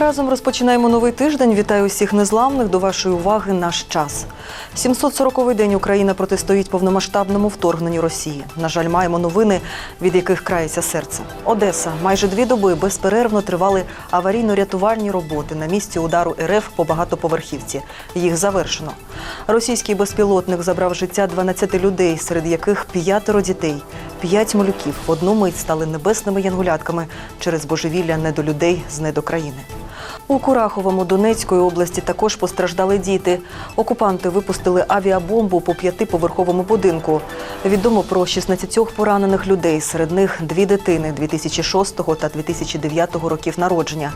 Разом розпочинаємо новий тиждень. Вітаю усіх незламних. До вашої уваги наш час. 740-й день Україна протистоїть повномасштабному вторгненню Росії. На жаль, маємо новини, від яких крається серце. Одеса майже дві доби безперервно тривали аварійно-рятувальні роботи на місці удару РФ по багатоповерхівці. Їх завершено. Російський безпілотник забрав життя 12 людей, серед яких п'ятеро дітей. П'ять малюків в одну мить стали небесними янгулятками через божевілля недолюдей з недокраїни. У Кураховому Донецької області також постраждали діти. Окупанти випустили авіабомбу по п'ятиповерховому будинку. Відомо про 16 поранених людей. Серед них дві дитини 2006 та 2009 років народження.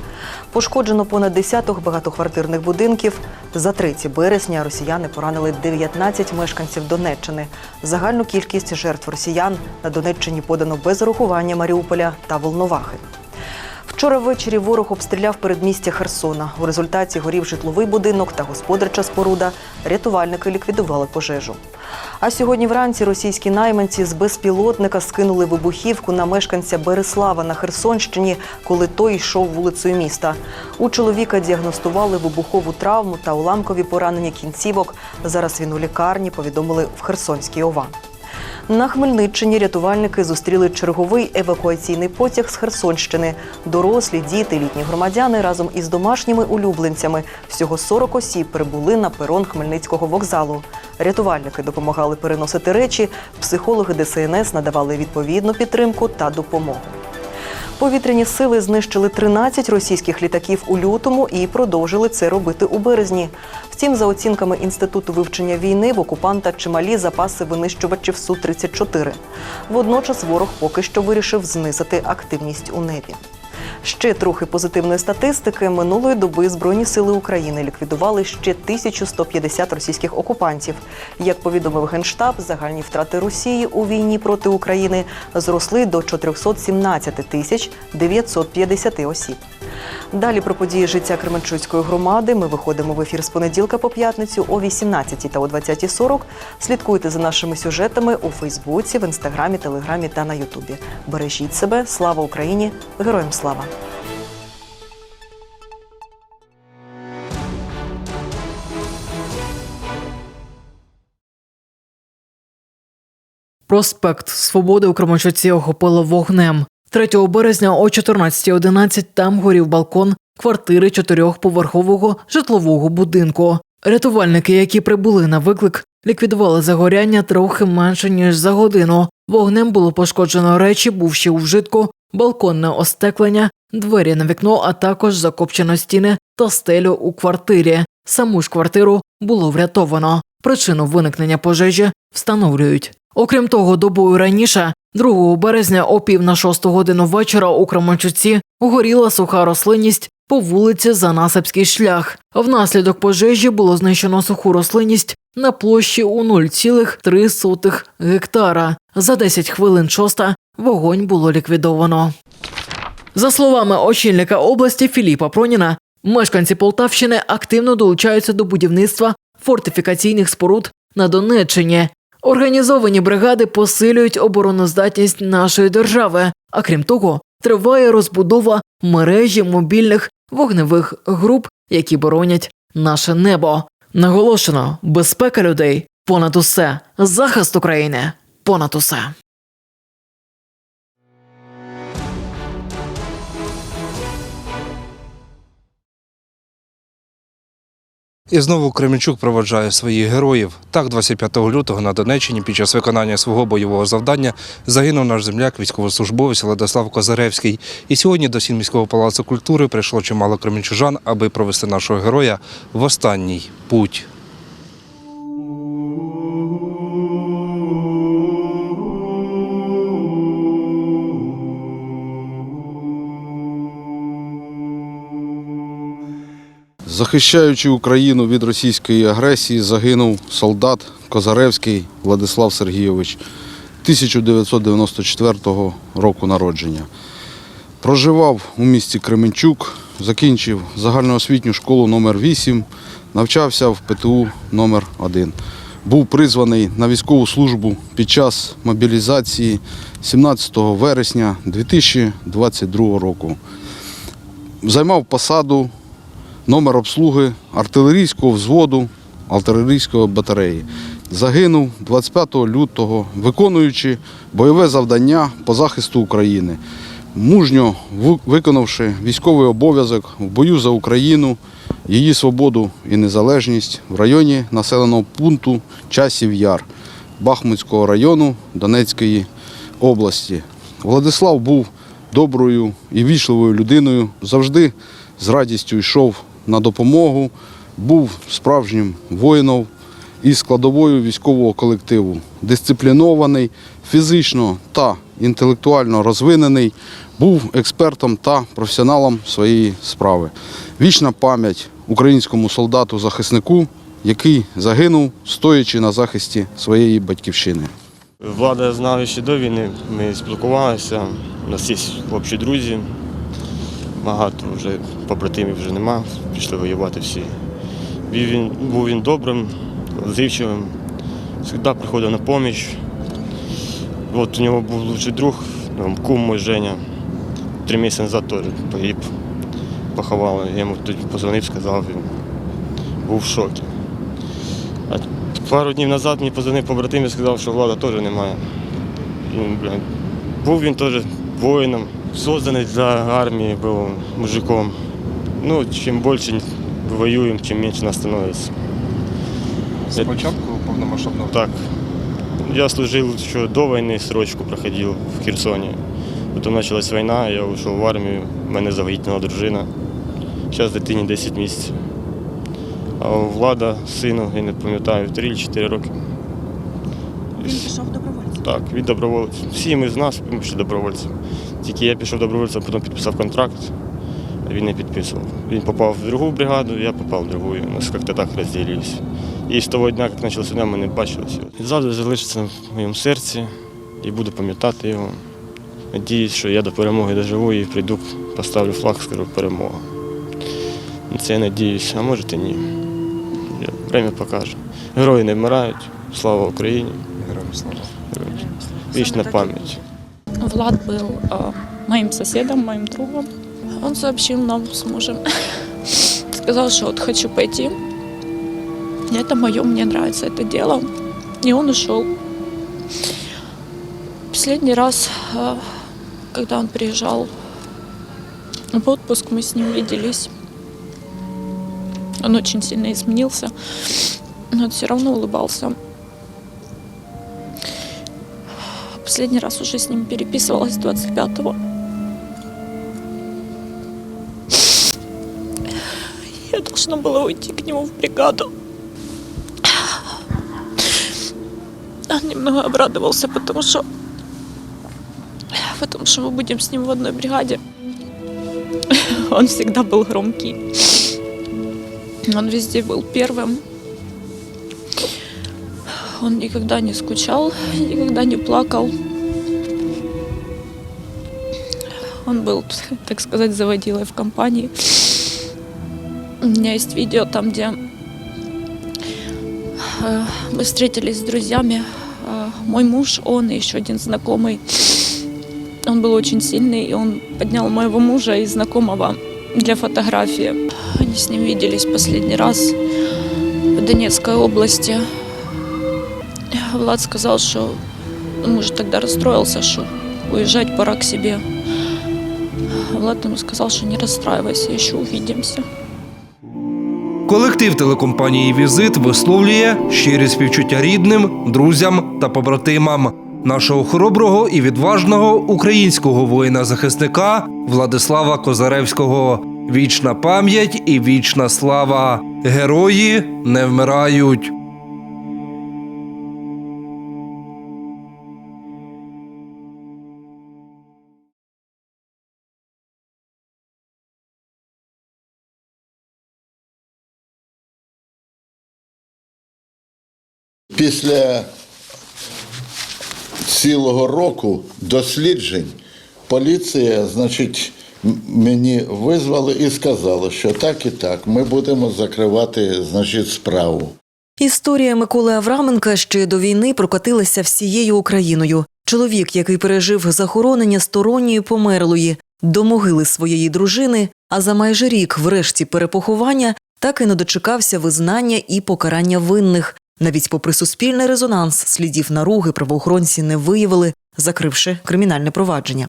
Пошкоджено понад десяток багатоквартирних будинків. За 3 березня росіяни поранили 19 мешканців Донеччини. Загальну кількість жертв росіян на Донеччині подано без урахування Маріуполя та Волновахи. Вчора ввечері ворог обстріляв передмістя Херсона. У результаті горів житловий будинок та господарча споруда. Рятувальники ліквідували пожежу. А сьогодні вранці російські найманці з безпілотника скинули вибухівку на мешканця Береслава на Херсонщині, коли той йшов вулицею міста. У чоловіка діагностували вибухову травму та уламкові поранення кінцівок. Зараз він у лікарні повідомили в Херсонській ОВА. На Хмельниччині рятувальники зустріли черговий евакуаційний потяг з Херсонщини. Дорослі, діти, літні громадяни разом із домашніми улюбленцями. Всього 40 осіб прибули на перон Хмельницького вокзалу. Рятувальники допомагали переносити речі, психологи ДСНС надавали відповідну підтримку та допомогу. Повітряні сили знищили 13 російських літаків у лютому і продовжили це робити у березні. Втім, за оцінками інституту вивчення війни, в окупанта чималі запаси винищувачів су 34 Водночас ворог поки що вирішив знизити активність у небі. Ще трохи позитивної статистики минулої доби Збройні сили України ліквідували ще 1150 російських окупантів. Як повідомив генштаб, загальні втрати Росії у війні проти України зросли до 417 тисяч 950 осіб. Далі про події життя Кременчуцької громади ми виходимо в ефір з понеділка по п'ятницю о 18 та о 20.40. Слідкуйте за нашими сюжетами у Фейсбуці, в інстаграмі, телеграмі та на Ютубі. Бережіть себе, слава Україні! Героям слава! Проспект Свободи у Кременчуці охопило вогнем. 3 березня о 14.11 там горів балкон квартири чотирьохповерхового житлового будинку. Рятувальники, які прибули на виклик, ліквідували загоряння трохи менше ніж за годину. Вогнем було пошкоджено речі, бувші у вжитку, балконне остеклення, двері на вікно, а також закопчено стіни та стелю у квартирі. Саму ж квартиру було врятовано. Причину виникнення пожежі встановлюють. Окрім того, добою раніше, 2 березня о пів на шосту годину вечора у Кременчуці горіла суха рослинність по вулиці Занасипський шлях. Внаслідок пожежі було знищено суху рослинність на площі у 0,3 гектара. За 10 хвилин шоста вогонь було ліквідовано. За словами очільника області Філіпа Проніна, мешканці Полтавщини активно долучаються до будівництва фортифікаційних споруд на Донеччині. Організовані бригади посилюють обороноздатність нашої держави. А крім того, триває розбудова мережі мобільних вогневих груп, які боронять наше небо. Наголошено, безпека людей понад усе, захист України понад усе. І знову Кременчук проводжає своїх героїв. Так, 25 лютого на Донеччині під час виконання свого бойового завдання загинув наш земляк, військовослужбовець Владислав Козаревський. І сьогодні до сін міського палацу культури прийшло чимало кременчужан, аби провести нашого героя в останній путь. Захищаючи Україну від російської агресії, загинув солдат Козаревський Владислав Сергійович 1994 року народження. Проживав у місті Кременчук, закінчив загальноосвітню школу номер 8 навчався в ПТУ номер 1 Був призваний на військову службу під час мобілізації 17 вересня 2022 року. займав посаду номер обслуги артилерійського взводу артилерійської батареї. Загинув 25 лютого, виконуючи бойове завдання по захисту України, мужньо виконавши військовий обов'язок в бою за Україну, її свободу і незалежність в районі населеного пункту Часів Яр Бахмутського району Донецької області. Владислав був доброю і вічливою людиною, завжди з радістю йшов на допомогу, був справжнім воїном і складовою військового колективу, дисциплінований, фізично та інтелектуально розвинений, був експертом та професіоналом своєї справи. Вічна пам'ять українському солдату-захиснику, який загинув, стоячи на захисті своєї батьківщини. Влада знала ще до війни, ми спілкувалися, у нас є общі друзі, багато вже побратимів вже нема, пішли воювати всі. Був він, був він добрим, зивчивим, завжди приходив на поміч. От у нього був лучший друг, кум мой Женя. Три місяці назад теж погиб, поховали. Я йому тоді позвонив, сказав, він був в шокі. А пару днів назад мені позвонив побратим і сказав, що влада теж немає. Ну, бля, був він теж воїном, созданий для армії, був мужиком. Ну, чим більше воюємо, тим менше нас становиться. З початку повномасштабного Так. Я служив ще до війни, срочку проходив в Херсоні. Потім почалась війна, я вийшов в армію, в мене завагітніла дружина. Зараз дитині 10 місяців. А влада сину, я не пам'ятаю, 3-4 роки. Він пішов добровольцем. Так, він доброволець. Всі ми з нас ми пішли добровольцем. Тільки я пішов добровольцем, потім підписав контракт, а він не підписував. Він попав в другу бригаду, я попав в другу. У нас як-то так розділились. І з того дня, як почалася війна, ми не бачилися. Завжди залишиться в моєму серці і буду пам'ятати його. Надіюсь, що я до перемоги доживу і прийду, поставлю флаг, скажу перемога. Це я надіюсь, а може і ні. Время покаже. Герої не вмирають. Слава Україні! Героям слава. Вічна пам'ять. Влад был э, моим соседом, моим другом. Он сообщил нам с мужем. Сказал, что вот хочу пойти. Это мое, мне нравится это дело. И он ушел. Последний раз, э, когда он приезжал в отпуск, мы с ним виделись. Он очень сильно изменился, но все равно улыбался. Последний раз уже с ним переписывалась 25-го. Я должна была уйти к нему в бригаду. Он немного обрадовался, потому что потому что мы будем с ним в одной бригаде. Он всегда был громкий. Он везде был первым. Он никогда не скучал, никогда не плакал. Он был, так сказать, заводилой в компании. У меня есть видео там, где э, мы встретились с друзьями. Э, Мой муж, он и еще один знакомый. Он был очень сильный, и он поднял моего мужа и знакомого для фотографии. Они с ним виделись последний раз в Донецкой области. Влад сказал, что муж тогда расстроился, что уезжать пора к себе. Влад ему сказал, что не расстраивайся, еще увидимся. Колектив телекомпанії Візит висловлює щирі співчуття рідним, друзям та побратимам нашого хороброго і відважного українського воїна-захисника Владислава Козаревського. Вічна пам'ять і вічна слава. Герої не вмирають. Після цілого року досліджень поліція, значить, мені визвали і сказали, що так і так, ми будемо закривати, значить, справу. Історія Миколи Авраменка ще до війни прокотилася всією Україною. Чоловік, який пережив захоронення сторонньої померлої, до могили своєї дружини, а за майже рік, врешті перепоховання, так і не дочекався визнання і покарання винних. Навіть попри суспільний резонанс, слідів наруги правоохоронці не виявили, закривши кримінальне провадження.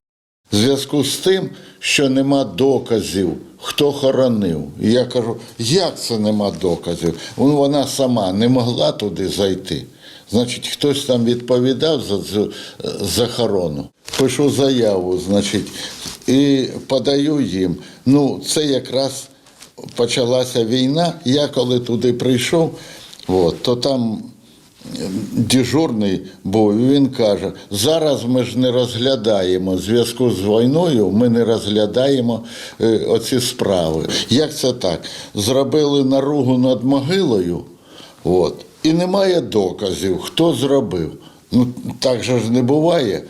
В зв'язку з тим, що нема доказів, хто хоронив. І я кажу, як це нема доказів? Вона сама не могла туди зайти. Значить, хтось там відповідав за цю е, захорону. Пишу заяву, значить, і подаю їм. Ну, це якраз почалася війна. Я коли туди прийшов, от, то там дежурний був, і він каже: зараз ми ж не розглядаємо в зв'язку з війною, ми не розглядаємо е, оці справи. Як це так? Зробили наругу над могилою, от, і немає доказів, хто зробив. Ну так же ж не буває.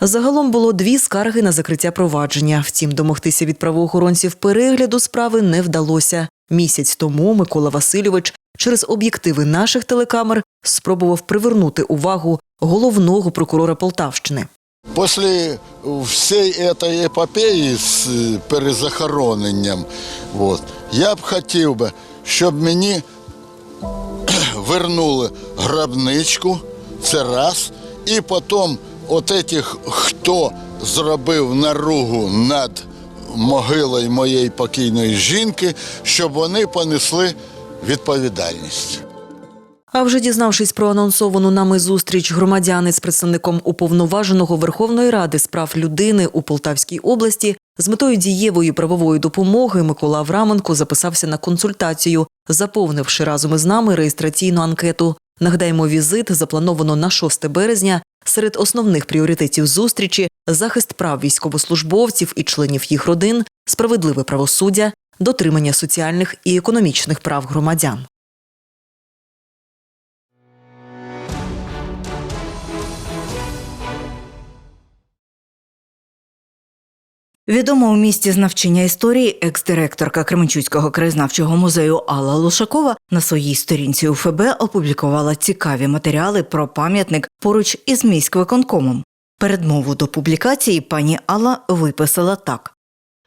Загалом було дві скарги на закриття провадження. Втім, домогтися від правоохоронців перегляду справи не вдалося. Місяць тому Микола Васильович через об'єктиви наших телекамер спробував привернути увагу головного прокурора Полтавщини. Після всієї цієї епопеї з е, перезахороненням, от, я б хотів би, щоб мені вернули гробничку, це раз, і потім от этих, хто зробив наругу над могилою моєї покійної жінки, щоб вони понесли відповідальність. А вже дізнавшись про анонсовану нами зустріч громадяни з представником уповноваженого Верховної Ради з прав людини у Полтавській області з метою дієвої правової допомоги Микола Авраменко записався на консультацію, заповнивши разом із нами реєстраційну анкету. Нагадаємо, візит заплановано на 6 березня. Серед основних пріоритетів зустрічі захист прав військовослужбовців і членів їх родин, справедливе правосуддя, дотримання соціальних і економічних прав громадян. Відома у місті з навчання історії екс-директорка Кременчуцького краєзнавчого музею Алла Лушакова на своїй сторінці у ФБ опублікувала цікаві матеріали про пам'ятник поруч із міськвиконкомом. Передмову до публікації пані Алла виписала так.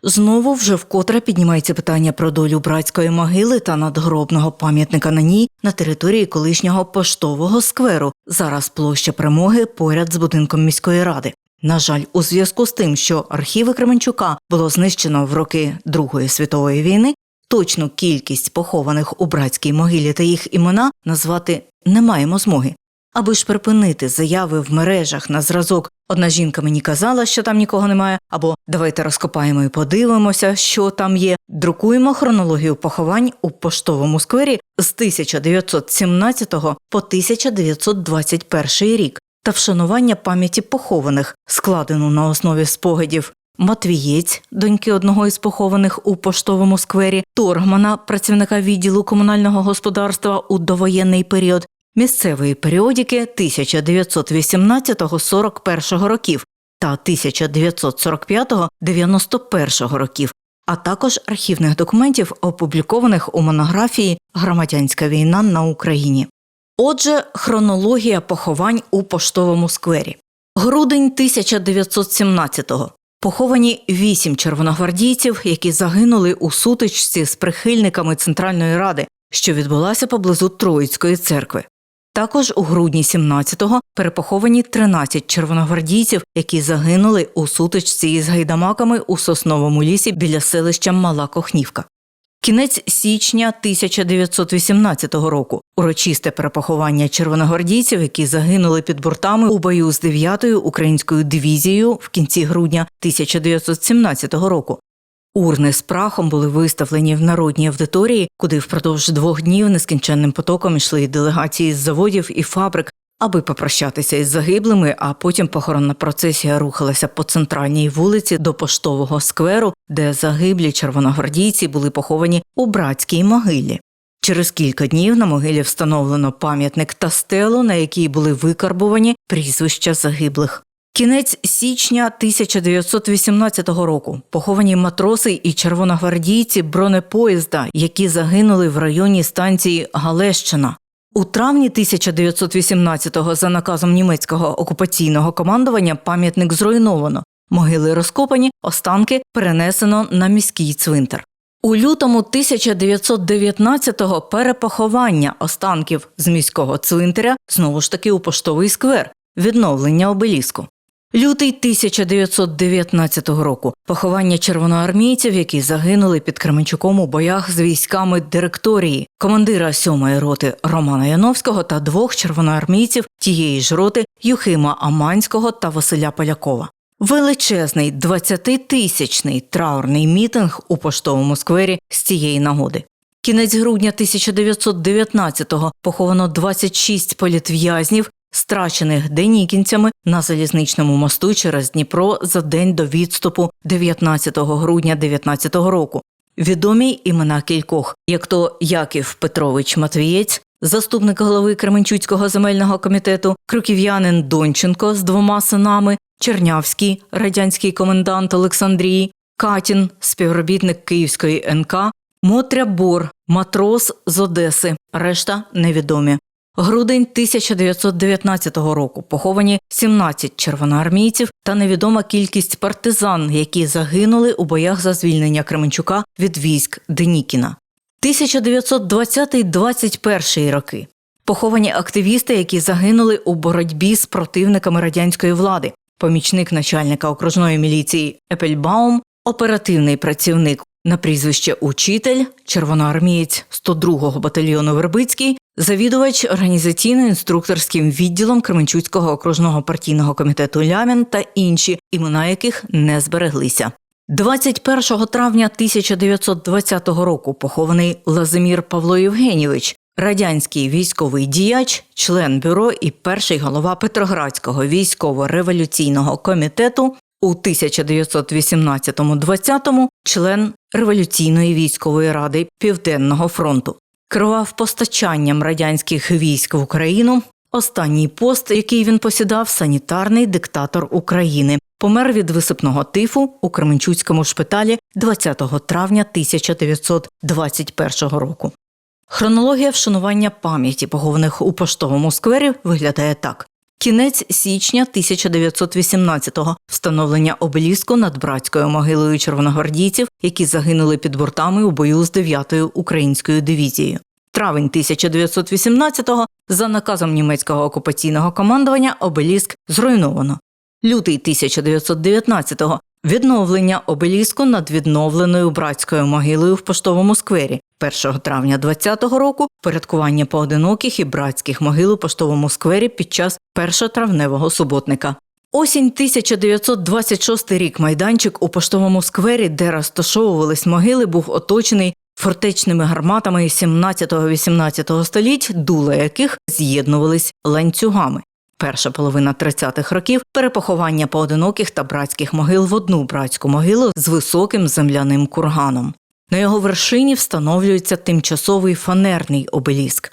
Знову вже вкотре піднімається питання про долю братської могили та надгробного пам'ятника на ній на території колишнього поштового скверу, зараз площа Перемоги поряд з будинком міської ради. На жаль, у зв'язку з тим, що архіви Кременчука було знищено в роки Другої світової війни, точну кількість похованих у братській могилі та їх імена назвати не маємо змоги. Аби ж припинити заяви в мережах на зразок одна жінка мені казала, що там нікого немає, або давайте розкопаємо і подивимося, що там є. Друкуємо хронологію поховань у поштовому сквері з 1917 по 1921 рік та вшанування пам'яті похованих, складену на основі спогадів Матвієць, доньки одного із похованих у поштовому сквері, Торгмана, працівника відділу комунального господарства у довоєнний період, місцевої періодики 1918-41 років та 1945-91 років, а також архівних документів, опублікованих у монографії Громадянська війна на Україні. Отже, хронологія поховань у поштовому сквері. Грудень 1917-го. Поховані вісім червоногвардійців, які загинули у сутичці з прихильниками Центральної Ради, що відбулася поблизу Троїцької церкви. Також у грудні 17-го перепоховані 13 червоногвардійців, які загинули у сутичці із гайдамаками у сосновому лісі біля селища Мала Кохнівка. Кінець січня 1918 року урочисте перепоховання червоногвардійців, які загинули під бортами у бою з 9-ю українською дивізією в кінці грудня 1917 року. Урни з прахом були виставлені в народній аудиторії, куди впродовж двох днів нескінченним потоком йшли делегації з заводів і фабрик, аби попрощатися із загиблими, а потім похоронна процесія рухалася по центральній вулиці до поштового скверу, де загиблі червоногвардійці були поховані у братській могилі. Через кілька днів на могилі встановлено пам'ятник та стелу, на якій були викарбувані прізвища загиблих. Кінець січня 1918 року поховані матроси і червоногвардійці бронепоїзда, які загинули в районі станції Галещина. У травні 1918-го за наказом німецького окупаційного командування пам'ятник зруйновано. Могили розкопані, останки перенесено на міський цвинтар. У лютому 1919-го перепоховання останків з міського цвинтаря знову ж таки у поштовий сквер, відновлення обеліску. Лютий 1919 року поховання червоноармійців, які загинули під Кременчуком у боях з військами директорії, командира 7-ї роти Романа Яновського та двох червоноармійців тієї ж роти Юхима Аманського та Василя Полякова. Величезний 20-тисячний траурний мітинг у поштовому сквері з цієї нагоди. Кінець грудня 1919-го поховано 26 політв'язнів, страчених денікінцями на залізничному мосту через Дніпро за день до відступу 19 грудня 19 року. Відомі імена кількох, як то Яків Петрович Матвієць, заступник голови Кременчуцького земельного комітету, крюків'янин Донченко з двома синами, Чернявський, радянський комендант Олександрії, Катін, співробітник Київської НК, Мотря Бор, матрос з Одеси, решта невідомі. Грудень 1919 року поховані 17 червоноармійців та невідома кількість партизан, які загинули у боях за звільнення Кременчука від військ Денікіна. 1920-21 роки поховані активісти, які загинули у боротьбі з противниками радянської влади, помічник начальника окружної міліції Епельбаум, оперативний працівник на прізвище Учитель, червоноармієць 102-го батальйону Вербицький, завідувач організаційно-інструкторським відділом Кременчуцького окружного партійного комітету Лямін та інші, імена яких не збереглися. 21 травня 1920 року похований Лазимір Павло Євгенійович, радянський військовий діяч, член бюро і перший голова Петроградського військово-революційного комітету. У 1918-20 член Революційної військової ради Південного фронту керував постачанням радянських військ в Україну. Останній пост, який він посідав, санітарний диктатор України, помер від висипного тифу у Кременчуцькому шпиталі 20 травня 1921 року. Хронологія вшанування пам'яті похованих у поштовому сквері виглядає так: кінець січня 1918-го – встановлення обеліску над братською могилою червоногвардійців, які загинули під бортами у бою з 9-ю українською дивізією. Травень 1918-го за наказом німецького окупаційного командування обеліск зруйновано. Лютий 1919-го відновлення обеліску над відновленою братською могилою в поштовому сквері. 1 травня 20-го року порядкування поодиноких і братських могил у поштовому сквері під час першотравневого суботника. Осінь 1926 рік майданчик у поштовому сквері, де розташовувались могили, був оточений фортечними гарматами 17-18 століть, дула яких з'єднувались ланцюгами. Перша половина 30-х років перепоховання поодиноких та братських могил в одну братську могилу з високим земляним курганом. На його вершині встановлюється тимчасовий фанерний обеліск.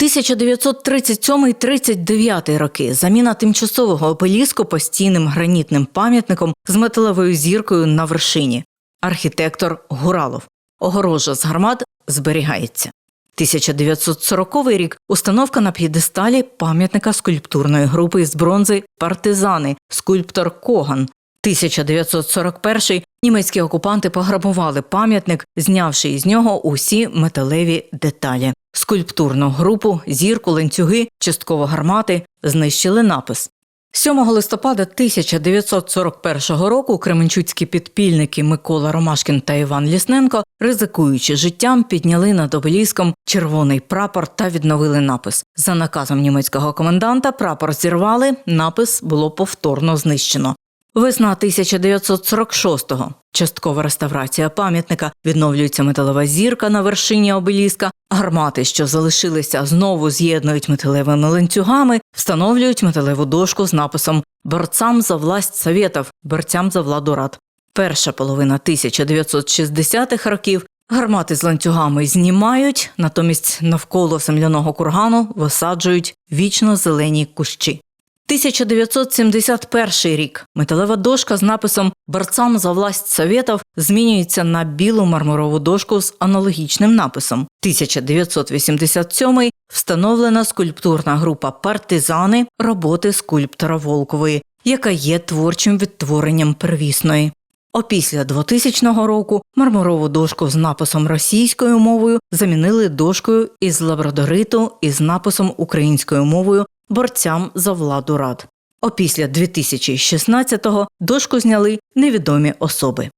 1937-39 роки заміна тимчасового обеліску постійним гранітним пам'ятником з металевою зіркою на вершині. Архітектор Гуралов. Огорожа з гармат зберігається. 1940 рік установка на п'єдесталі пам'ятника скульптурної групи з бронзи Партизани, скульптор Коган. 1941 німецькі окупанти пограбували пам'ятник, знявши із нього усі металеві деталі. Скульптурну групу, зірку, ланцюги, частково гармати знищили напис. 7 листопада 1941 року кременчуцькі підпільники Микола Ромашкін та Іван Лісненко, ризикуючи життям, підняли над обеліском червоний прапор та відновили напис. За наказом німецького коменданта прапор зірвали, напис було повторно знищено. Весна 1946-го. Часткова реставрація пам'ятника, відновлюється металева зірка на вершині обеліска, гармати, що залишилися, знову з'єднують металевими ланцюгами, встановлюють металеву дошку з написом «Борцам за власть Совєтов, борцям за владу рад». Перша половина 1960-х років гармати з ланцюгами знімають, натомість навколо земляного кургану висаджують вічно зелені кущі. 1971 рік. Металева дошка з написом «Борцам за власть Советов» змінюється на білу мармурову дошку з аналогічним написом. 1987 встановлена скульптурна група «Партизани» роботи скульптора Волкової, яка є творчим відтворенням первісної. Опісля 2000 року мармурову дошку з написом російською мовою замінили дошкою із лабрадориту із написом українською мовою борцям за владу рад. Опісля 2016-го дошку зняли невідомі особи.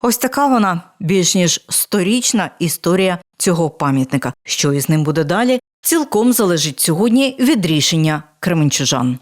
Ось така вона більш ніж сторічна історія цього пам'ятника. Що із ним буде далі, цілком залежить сьогодні від рішення кременчужан.